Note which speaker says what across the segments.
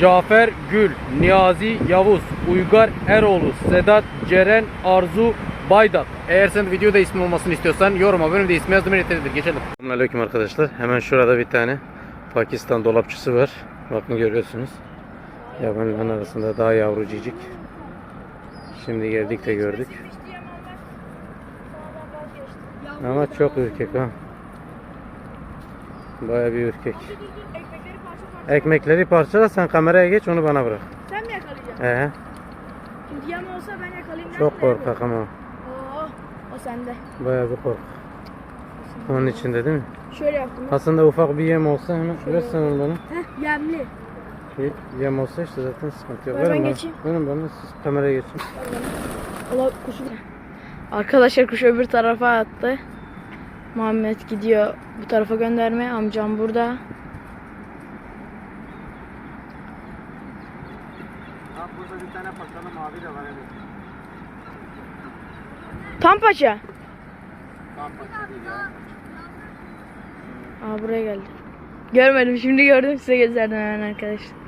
Speaker 1: Cafer Gül, Niyazi Yavuz, Uygar Eroğlu, Sedat Ceren Arzu Baydak. Eğer sen videoda ismi olmasını istiyorsan yoruma benim de ismi yazdım yeterlidir. Geçelim. Selamünaleyküm arkadaşlar. Hemen şurada bir tane Pakistan dolapçısı var. Bakın görüyorsunuz. Yabanların arasında daha yavrucicik. Şimdi geldik de gördük. Ama çok ürkek ha. Baya bir ürkek. Ekmekleri parçala sen kameraya geç onu bana bırak.
Speaker 2: Sen mi yakalayacaksın?
Speaker 1: Ee,
Speaker 2: Şimdi yem olsa ben yakalayayım.
Speaker 1: çok korkak ama.
Speaker 2: Oo, o sende.
Speaker 1: Baya bir kork. Onun içinde değil mi?
Speaker 2: Şöyle yaptım.
Speaker 1: Aslında ufak bir yem olsa hemen versen onu bana.
Speaker 2: Heh, yemli.
Speaker 1: Bir yem olsa işte zaten sıkıntı yok.
Speaker 2: Ben
Speaker 1: Verin bana.
Speaker 2: geçeyim.
Speaker 1: Verin bana siz kameraya geçin.
Speaker 2: Allah kuşu. Arkadaşlar kuş öbür tarafa attı. Muhammed gidiyor bu tarafa göndermeye. Amcam burada.
Speaker 1: Bir tane paçalı mavi de var evet.
Speaker 2: Tam paça.
Speaker 1: Tam paça değil ya.
Speaker 2: Aa buraya geldi. Görmedim şimdi gördüm size gösterdim hemen arkadaşlar.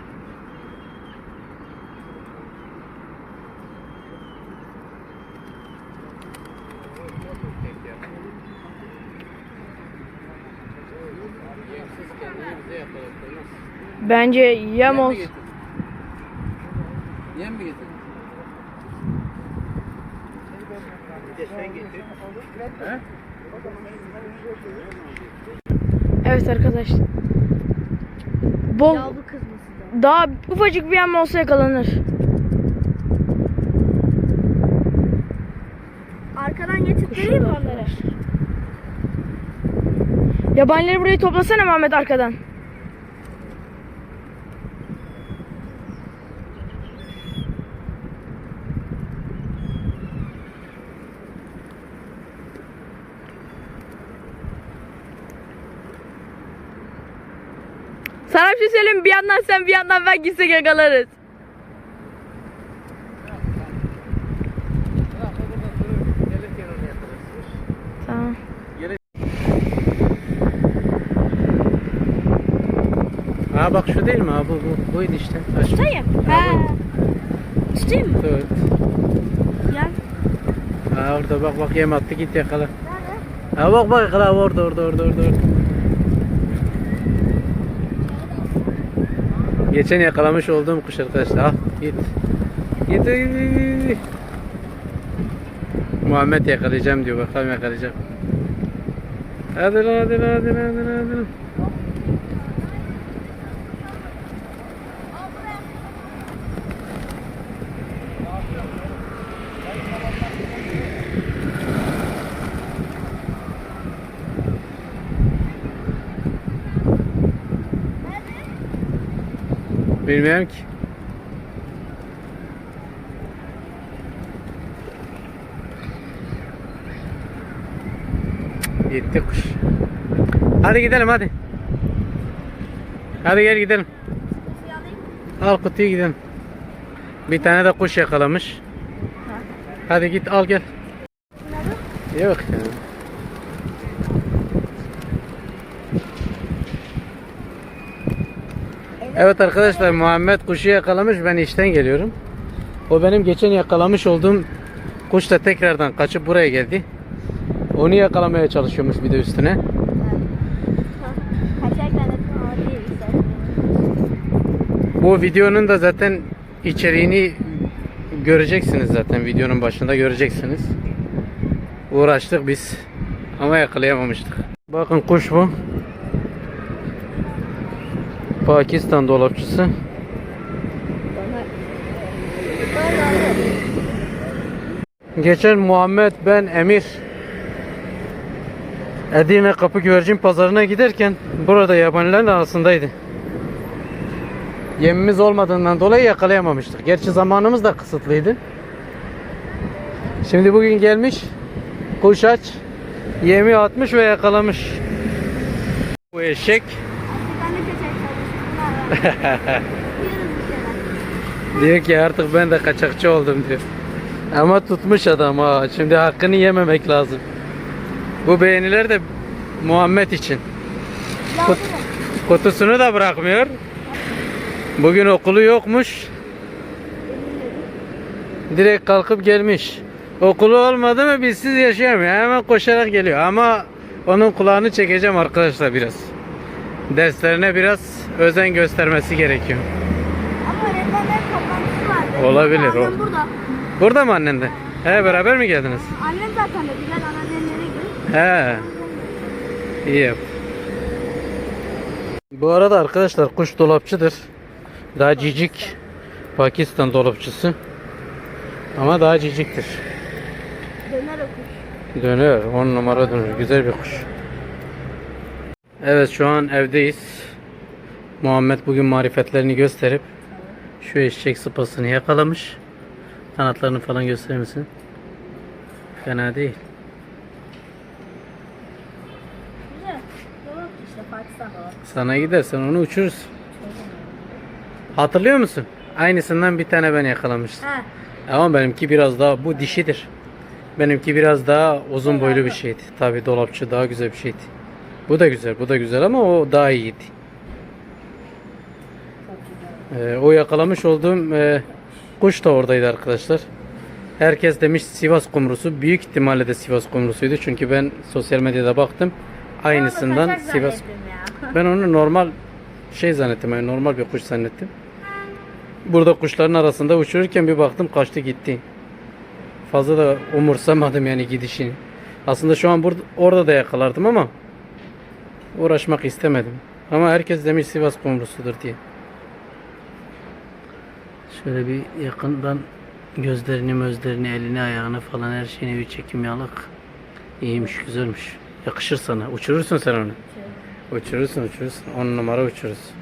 Speaker 2: Bence yem olsun.
Speaker 1: Yem mi getirdin?
Speaker 2: Evet arkadaşlar. Bol daha ufacık bir yem olsa yakalanır.
Speaker 3: Arkadan getirttireyim mi onları?
Speaker 2: Yabanileri burayı toplasana Mehmet arkadan. Sana bir şey söyleyeyim bir yandan sen bir yandan ben gitsek yakalarız. Tamam.
Speaker 1: Ha bak şu değil mi? Ha bu, bu buydu işte.
Speaker 3: Tutayım.
Speaker 1: Ha.
Speaker 3: Tutayım mı?
Speaker 1: Evet.
Speaker 3: Gel.
Speaker 1: Ha orada bak bak yem attı git yakala. Ha bak bak yakala orada orada orada orada. orada. Geçen yakalamış olduğum kuş arkadaşlar. Git, git, git. Muhammed yakalayacağım diyor. Bakalım yakalayacak. Hadi lan hadi lan hadi lan hadi lan hadi lan. Bilmiyorum ki. Gitti kuş. Hadi gidelim hadi. Hadi gel gidelim. Al kutuyu gidelim. Bir tane de kuş yakalamış. Hadi git al gel. Yok ya. Evet arkadaşlar Muhammed kuşu yakalamış ben işten geliyorum. O benim geçen yakalamış olduğum kuş da tekrardan kaçıp buraya geldi. Onu yakalamaya çalışıyormuş bir de üstüne. Bu videonun da zaten içeriğini göreceksiniz zaten videonun başında göreceksiniz. Uğraştık biz ama yakalayamamıştık. Bakın kuş bu. Pakistan dolapçısı. Geçen Muhammed ben Emir Edirne Kapı Güvercin Pazarı'na giderken burada yabanilerin arasındaydı. Yemimiz olmadığından dolayı yakalayamamıştık. Gerçi zamanımız da kısıtlıydı. Şimdi bugün gelmiş kuş aç yemi atmış ve yakalamış. Bu eşek
Speaker 3: Ben de kaçak çalıştım.
Speaker 1: diyor ki artık ben de kaçakçı oldum diyor. Ama tutmuş adam ha. Şimdi hakkını yememek lazım. Bu beğeniler de Muhammed için. Kut- kutusunu da bırakmıyor. Bugün okulu yokmuş. Direkt kalkıp gelmiş. Okulu olmadı mı bizsiz yaşayamıyor. Hemen koşarak geliyor. Ama onun kulağını çekeceğim arkadaşlar biraz. Derslerine biraz özen göstermesi gerekiyor.
Speaker 3: Ama öğretmenler toplantısı vardı.
Speaker 1: Olabilir,
Speaker 3: Annem
Speaker 1: ol-
Speaker 3: burada.
Speaker 1: Burada mı annen de? He beraber mi geldiniz?
Speaker 3: Annem zaten de Bilal ana denlere
Speaker 1: He. İyi yap. Bu arada arkadaşlar kuş dolapçıdır. Daha cicik. Pakistan dolapçısı. Ama daha ciciktir.
Speaker 3: Döner okuş.
Speaker 1: Dönüyor. 10 numara dönüyor. Güzel bir kuş. Evet şu an evdeyiz. Muhammed bugün marifetlerini gösterip şu eşek sıpasını yakalamış. Kanatlarını falan gösterir misin? Fena değil.
Speaker 3: Güzel. İşte.
Speaker 1: Sana gidersen onu uçurursun. Hatırlıyor musun? Aynısından bir tane ben yakalamıştım.
Speaker 3: He.
Speaker 1: Ama benimki biraz daha bu dişidir. Benimki biraz daha uzun boylu bir şeydi. Tabi dolapçı daha güzel bir şeydi. Bu da güzel, bu da güzel ama o daha iyiydi. Ee, o yakalamış olduğum e, kuş da oradaydı arkadaşlar. Herkes demiş Sivas kumrusu. Büyük ihtimalle de Sivas kumrusuydu. Çünkü ben sosyal medyada baktım. Aynısından
Speaker 3: Kaçak
Speaker 1: Sivas. Ben onu normal şey zannettim. Yani normal bir kuş zannettim. Burada kuşların arasında uçururken bir baktım kaçtı gitti. Fazla da umursamadım yani gidişini. Aslında şu an burada orada da yakalardım ama uğraşmak istemedim. Ama herkes demiş Sivas kumrusudur diye. Şöyle bir yakından gözlerini, gözlerini, elini, ayağını falan her şeyini bir çekim yalık. İyiymiş, güzelmiş. Yakışır sana. Uçurursun sen onu. Uçurursun, uçurursun. 10 numara uçurursun.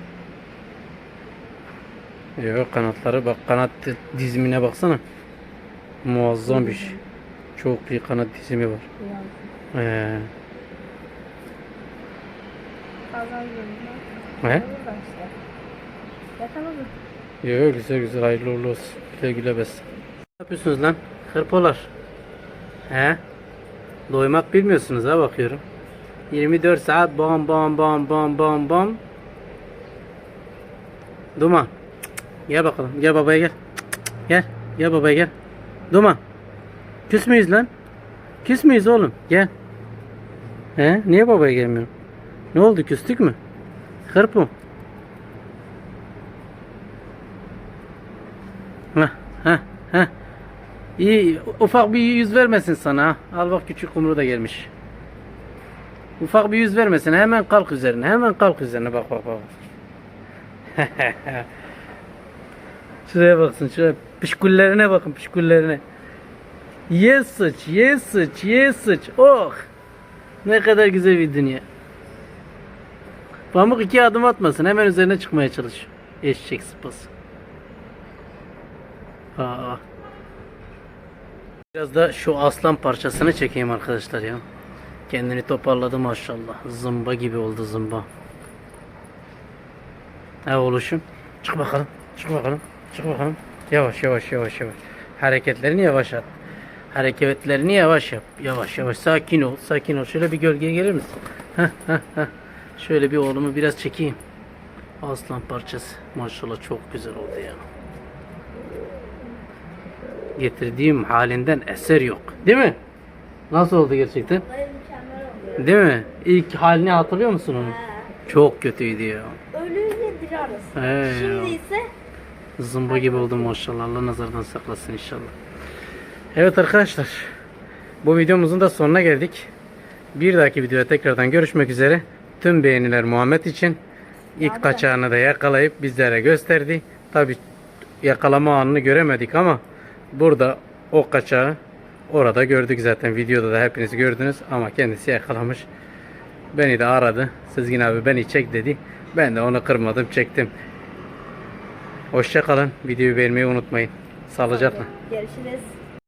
Speaker 1: Yok kanatları bak kanat dizimine baksana. Muazzam bir şey. Çok iyi kanat dizimi var. Ee,
Speaker 3: Kazan
Speaker 1: he?
Speaker 3: Burada işte. Yakaladım.
Speaker 1: Yok güzel güzel hayırlı uğurlu olsun. Güle güle besle. Ne yapıyorsunuz lan? Hırpolar. He? Doymak bilmiyorsunuz ha bakıyorum. 24 saat bam bam bam bam bam bam. Duman. Gel bakalım. Gel babaya gel. Gel. Gel babaya gel. Duman. Küs müyüz lan? Küs müyüz oğlum? Gel. He? Niye babaya gelmiyorsun? Ne oldu? Küstük mü? Hırpo. Heh, heh, heh. İyi, ufak bir yüz vermesin sana. Al bak küçük kumru da gelmiş. Ufak bir yüz vermesin. Hemen kalk üzerine. Hemen kalk üzerine. Bak bak bak. şuraya baksın. Şuraya. Pişkullerine bakın. Pişkullerine. Ye sıç. Ye sıç. Ye sıç. Oh. Ne kadar güzel bir dünya. Pamuk iki adım atmasın. Hemen üzerine çıkmaya çalış. Eşek sıpası. Aa. Biraz da şu aslan parçasını çekeyim arkadaşlar ya. Kendini toparladı maşallah. Zımba gibi oldu zımba. Ha oluşum. Çık bakalım. Çık bakalım. Çık bakalım. Yavaş yavaş yavaş yavaş. Hareketlerini yavaş at. Hareketlerini yavaş yap. Yavaş yavaş. Sakin ol. Sakin ol. Şöyle bir gölgeye gelir misin? Şöyle bir oğlumu biraz çekeyim. Aslan parçası. Maşallah çok güzel oldu ya getirdiğim halinden eser yok. Değil mi? Nasıl oldu gerçekten? Değil mi? İlk halini hatırlıyor musun onu? Çok kötüydü ya.
Speaker 3: Ölüyle diri arası.
Speaker 1: He ya.
Speaker 3: Şimdi ise
Speaker 1: Zımba gibi oldum maşallah. Allah nazardan saklasın inşallah. Evet arkadaşlar. Bu videomuzun da sonuna geldik. Bir dahaki videoda tekrardan görüşmek üzere. Tüm beğeniler Muhammed için. İlk kaçağını da yakalayıp bizlere gösterdi. Tabi yakalama anını göremedik ama burada o kaçağı orada gördük zaten. Videoda da hepiniz gördünüz ama kendisi yakalamış. Beni de aradı. Sezgin abi beni çek dedi. Ben de onu kırmadım çektim. Hoşça kalın. Videoyu beğenmeyi unutmayın. Sağlıcakla.
Speaker 3: görüşürüz.